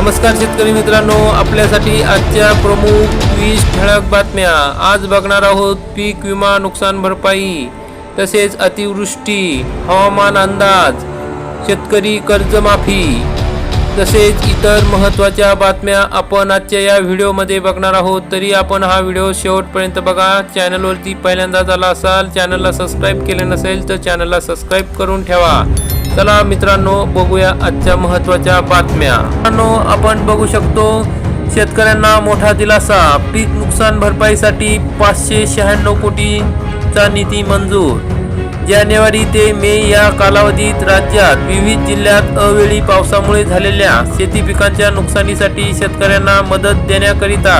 नमस्कार शेतकरी मित्रांनो आपल्यासाठी आजच्या प्रमुख वीस ठळक बातम्या. आज बघणार आहोत पीक विमा नुकसान भरपाई तसेच अतिवृष्टी हवामान अंदाज शेतकरी कर्जमाफी तसेच इतर महत्त्वाच्या बातम्या. आपण आजच्या या व्हिडिओमध्ये बघणार आहोत तरी आपण हा व्हिडिओ शेवटपर्यंत बघा. चॅनलवरती पहिल्यांदाच आला असाल चॅनलला सबस्क्राईब केले नसेल तर चॅनलला सबस्क्राईब करून ठेवा. चला मित्रांनो बघूया आजच्या महत्त्वाच्या बातम्या. मित्रांनो आपण बघू शकतो शेतकऱ्यांना मोठा दिलासा. पीक नुकसान भरपाईसाठी पाचशे शहाण्णव कोटीचा निधी मंजूर. जानेवारी ते मे या कालावधीत राज्यात विविध जिल्ह्यात अवेळी पावसामुळे झालेल्या शेती पिकांच्या नुकसानीसाठी शेतकऱ्यांना मदत देण्याकरिता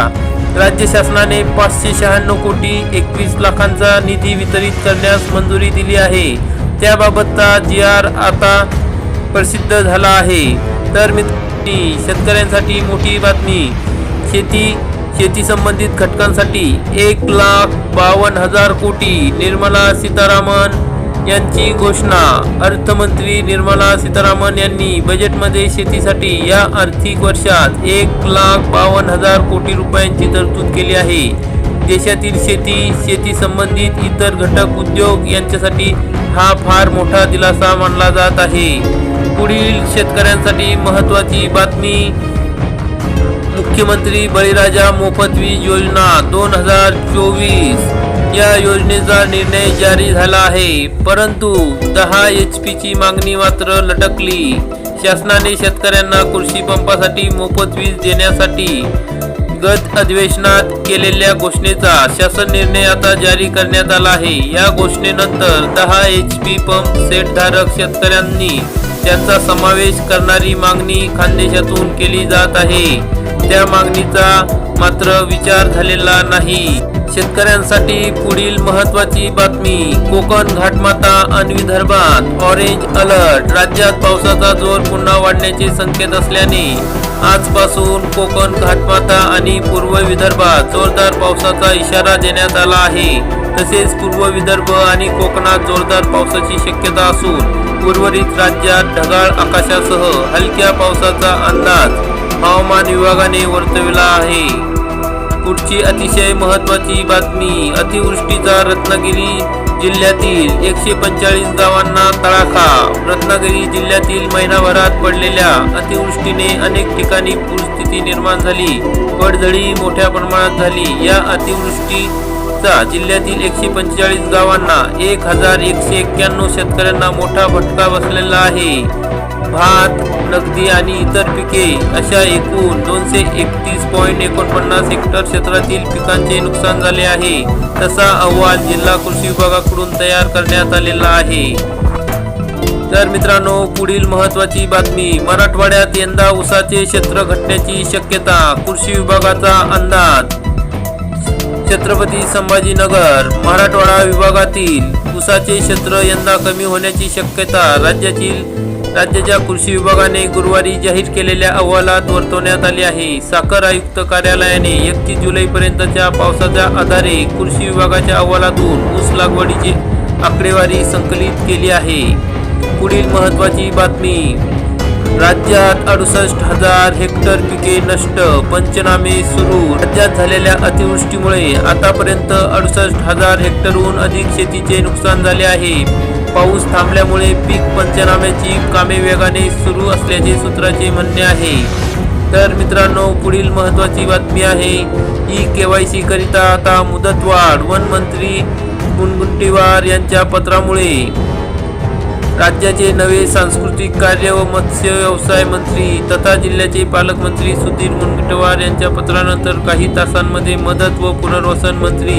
राज्य शासनाने पाचशे शहाण्णव कोटी एकवीस लाखांचा निधी वितरित करण्यास मंजुरी दिली आहे. त्याबाबतचा जी आर आता प्रसिद्ध झाला आहे. तर मित्रांनी शेतकऱ्यांसाठी मोठी बातमी. शेती शेती संबंधित घटकांसाठी एक लाख बावन्न हजार कोटी निर्मला सीतारामन यांची घोषणा. अर्थमंत्री निर्मला सीतारामन यांनी बजेटमध्ये शेतीसाठी या आर्थिक वर्षात एक लाख बावन्न हजार कोटी रुपयांची तरतूद केली आहे. देशातील शेती शेती संबंधित इतर घटक उद्योग यांच्यासाठी हा फार मोठा दिलासा मानला जात आहे. पुढील शेतकऱ्यांसाठी महत्त्वाची बातमी मुख्यमंत्री बळीराजा मोफत वीज योजना दोन हजार चोवीस. या योजनेचा निर्णय जारी झाला आहे परंतु दहा एच पीची मागणी मात्र लटकली. शासनाने शेतकऱ्यांना कृषी पंपासाठी मोफत वीज देण्यासाठी गत अधिवेशनात केलेल्या घोषणेचा शासन निर्णय आता जारी करण्यात आला आहे. या घोषणेनंतर दहा एच पी पंप सेट धारक शेतकऱ्यांनी त्यांचा समावेश करणारी मागणी खानदेशातून केली जात आहे. त्या मागणीचा मात्र विचार झालेला नाही. शेतकऱ्यांसाठी पुढील महत्वाची बातमी कोकण घाटमाता आणि विदर्भात ऑरेंज अलर्ट राज्यात पावसाचा जोर पुन्हा वाढण्याचे संकेत असल्याने आजपासून कोकण घाटमाता आणि पूर्व विदर्भात जोरदार पावसाचा इशारा देण्यात आला आहे. तसेच पूर्व विदर्भ आणि कोकणात जोरदार पावसाची शक्यता असून उर्वरित राज्यात ढगाळ आकाशासह हलक्या पावसाचा अंदाज हवामान विभागाने वर्तविला आहे. पुढची अतिशय महत्त्वाची बातमी अतिवृष्टीचा रत्नागिरी जिल्ह्यातील एकशे पंचेचाळीस गावांना तडाखा रत्नागिरी जिल्ह्यातील महिनाभरात पडलेल्या अतिवृष्टीने अनेक ठिकाणी पूरस्थिती निर्माण झाली. पडझडी मोठ्या प्रमाणात झाली. या अतिवृष्टी अतिवृष्टीचा जिल्ह्यातील एकशे पंचेचाळीस गावांना एक हजार एकशे एक्क्याण्णव शेतकऱ्यांना मोठा फटका बसलेला आहे. भात नगदी आणि इतर पिके अशा एकूण दोनशे एकतीस पॉईंट एकोणपन्नास हेक्टर क्षेत्रातील पिकांचे नुकसान झाले आहे. तसा अहवाल जिल्हा कृषी विभागाकडून तयार करण्यात आलेला आहे. तर मित्रांनो पुढील महत्त्वाची बातमी. मराठवाड्यात यंदा उसाचे क्षेत्र घटण्याची शक्यता कृषी विभागाचा अंदाज छत्रपती संभाजीनगर मराठवाडा विभागातील ऊसाचे क्षेत्र यंदा कमी होण्याची शक्यता राज्यातील राज्याच्या कृषी विभागाने गुरुवारी जाहीर केलेल्या अहवालात वर्तवण्यात आली आहे. साखर आयुक्त कार्यालयाने एकतीस जुलैपर्यंतच्या पावसाच्या आधारे कृषी विभागाच्या अहवालातून ऊस लागवडीची आकडेवारी संकलित केली आहे. पुढील महत्त्वाची बातमी. राज्यात अडुसष्ट हजार हेक्टर पिके नष्ट पंचनामे सुरू. राज्यात झालेल्या अतिवृष्टीमुळे आतापर्यंत अडुसष्ट हजार हेक्टरहून अधिक शेतीचे नुकसान झाले आहे. पाऊस थांबल्यामुळे पीक पंचनाम्याची कामे वेगाने सुरू असल्याचे सूत्राचे म्हणणे आहे. तर मित्रांनो पुढील महत्त्वाची बातमी आहे ई के वाय सी करिता आता मुदतवाढ वन मंत्री यांच्या पत्रामुळे. राज्याचे नवे सांस्कृतिक कार्य व मत्स्य व्यवसाय मंत्री तथा जिल्ह्याचे पालकमंत्री सुधीर मुनगंटीवार यांच्या पत्रानंतर काही तासांमध्ये मदत व पुनर्वसन मंत्री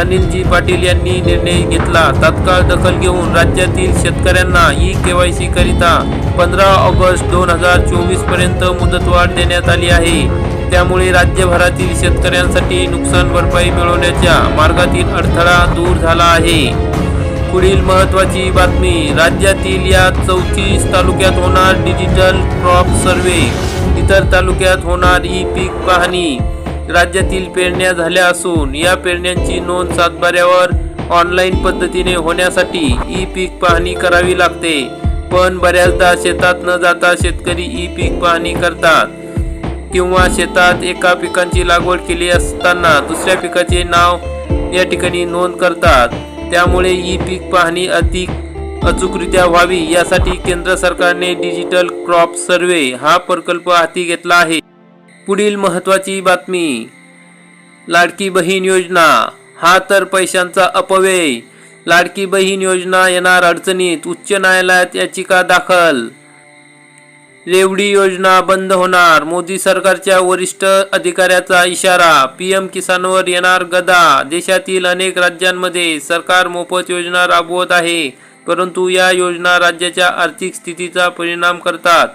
अनिलजी पाटील यांनी निर्णय घेतला. तात्काळ दखल घेऊन राज्यातील शेतकऱ्यांना ई केवायसी करिता पंधरा ऑगस्ट दोन हजार चोवीसपर्यंत मुदतवाढ देण्यात आली आहे. त्यामुळे राज्यभरातील शेतकऱ्यांसाठी नुकसान भरपाई मिळवण्याच्या मार्गातील अडथळा दूर झाला आहे. पुढील महत्त्वाची बातमी. राज्यातील या चौतीस तालुक्यात होणार डिजिटल क्रॉप सर्वे. इतर तालुक्यात होणार ई पीक पाहणी. राज्यातील पेरण्या झाल्या असून या पेरण्यांची नोंद सातबाऱ्यावर ऑनलाईन पद्धतीने होण्यासाठी ई पीक पाहणी करावी लागते. पण बऱ्याचदा शेतात न जाता शेतकरी ई पीक पाहणी करतात किंवा शेतात एका पिकांची लागवड केली असताना दुसऱ्या पिकाचे नाव या ठिकाणी नोंद करतात. त्यामुळे ई पीक पाहणी अधिक अचूकरित्या व्हावी यासाठी केंद्र सरकारने डिजिटल क्रॉप सर्वे हा प्रकल्प हाती घेतला आहे. पुढील महत्त्वाची बातमी लाडकी बहीण योजना. हा तर पैशांचा अपव्यय. लाडकी बहीण योजना येणार अडचणीत उच्च न्यायालयात याचिका दाखल रेवडी योजना बंद होणार. मोदी सरकारच्या वरिष्ठ अधिकाऱ्याचा इशारा पीएम किसानवर येणार गदा. देशातील अनेक राज्यांमध्ये सरकार मोफत योजना राबवत आहे परंतु या योजना राज्याच्या आर्थिक स्थितीचा परिणाम करतात.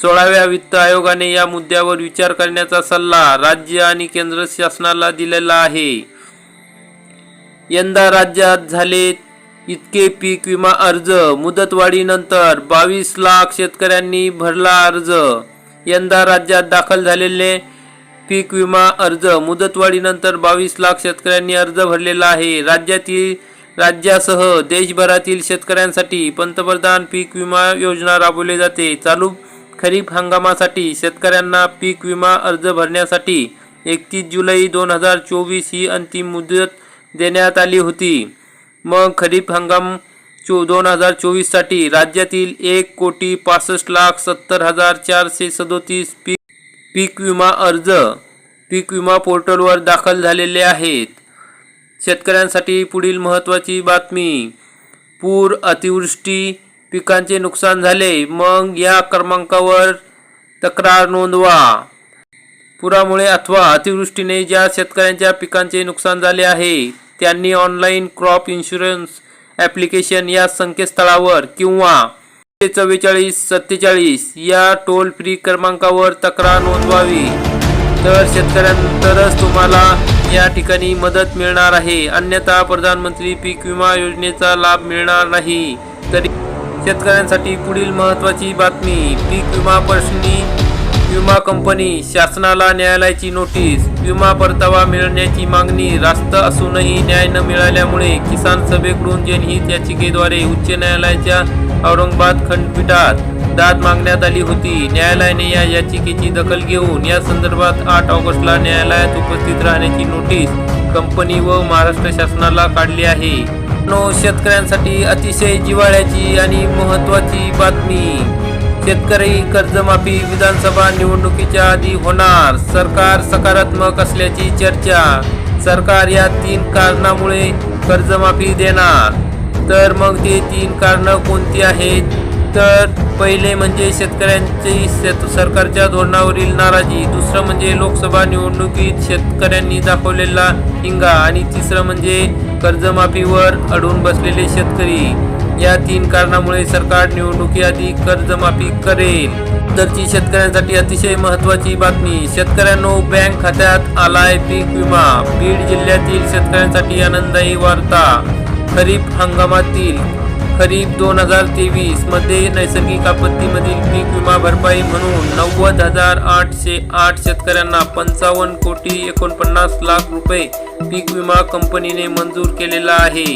सोळाव्या वित्त आयोगाने या मुद्द्यावर विचार करण्याचा सल्ला राज्य आणि केंद्र शासनाला दिलेला आहे. यंदा राज्यात झाले इतके पीक विमा अर्ज मुदतवाढीनंतर बावीस लाख शेतकऱ्यांनी भरला अर्ज. यंदा राज्यात दाखल झालेले पीक विमा अर्ज मुदतवाढीनंतर बावीस लाख शेतकऱ्यांनी अर्ज भरलेला आहे. राज्यातील राज्यासह देशभरातील शेतकऱ्यांसाठी पंतप्रधान पीक विमा योजना राबवली जाते. चालू खरीप हंगामासाठी शेतकऱ्यांना पीक विमा अर्ज भरण्यासाठी एकतीस जुलै दोन हजार चोवीस ही अंतिम मुदत देण्यात आली होती. मग खरीप हंगाम चो दोन हजार चोवीससाठी राज्यातील एक कोटी पासष्ट लाख सत्तर हजार चारशे सदोतीस पीक पीक विमा अर्ज पीक विमा पोर्टलवर दाखल झालेले आहेत. शेतकऱ्यांसाठी पुढील महत्त्वाची बातमी पूर अतिवृष्टी पिकांचे नुकसान झाले मग या क्रमांकावर तक्रार नोंदवा. पुरामुळे अथवा अतिवृष्टीने ज्या शेतकऱ्यांच्या पिकांचे नुकसान झाले आहे त्यांनी ऑनलाईन क्रॉप इन्शुरन्स ॲप्लिकेशन या संकेतस्थळावर किंवा चव्वेचाळीस सत्तेचाळीस या टोल फ्री क्रमांकावर तक्रार नोंदवावी. तर शेतकऱ्यांतरच तुम्हाला या ठिकाणी मदत मिळणार आहे. अन्यथा प्रधानमंत्री पीक विमा योजनेचा लाभ मिळणार नाही. तरी शेतकऱ्यांसाठी पुढील महत्त्वाची बातमी पीक विमा प्रश्नी विमा कंपनी शासनाला न्यायालयाची नोटीस. विमा परतावा मिळण्याची मागणी रास्त असूनही न्याय न मिळाल्यामुळे किसान सभेकडून जनहित याचिकेद्वारे उच्च न्यायालयाच्या औरंगाबाद खंडपीठात दाद मागण्यात आली होती. न्यायालयाने या याचिकेची दखल घेऊन या संदर्भात आठ ऑगस्टला न्यायालयात उपस्थित राहण्याची नोटीस कंपनी व महाराष्ट्र शासनाला काढली आहे. नो शेतकऱ्यांसाठी अतिशय जिवाळ्याची आणि महत्त्वाची बातमी. शेतकरी कर्जमाफी विधानसभा निवडणुकीच्या आधी होणार. सरकार सकारात्मक असल्याची चर्चा. सरकार या तीन कारणामुळे कर्जमाफी देणार. तर मग ते तीन कारणं कोणती आहेत? तर पहिले म्हणजे शेतकऱ्यांची शेत सरकारच्या धोरणावरील नाराजी. दुसरं म्हणजे लोकसभा निवडणुकीत शेतकऱ्यांनी दाखवलेला हिंगा. आणि तिसरं म्हणजे कर्जमाफीवर अडून बसलेले शेतकरी. या तीन कारणामुळे सरकार निवडणुकीआधी कर्जमाफी करेल. दरची शेतकऱ्यांसाठी अतिशय महत्त्वाची बातमी. शेतकऱ्यांनो बँक खात्यात आलाय पीक विमा. बीड जिल्ह्यातील शेतकऱ्यांसाठी आनंददायी वार्ता. खरीप हंगामातील खरीप दोन हजार तेवीसमध्ये नैसर्गिक आपत्तीमधील पीक विमा भरपाई म्हणून नव्वद हजार आठशे आठ शेतकऱ्यांना पंचावन्न कोटी एकोणपन्नास लाख रुपये पीक विमा कंपनीने मंजूर केलेला आहे.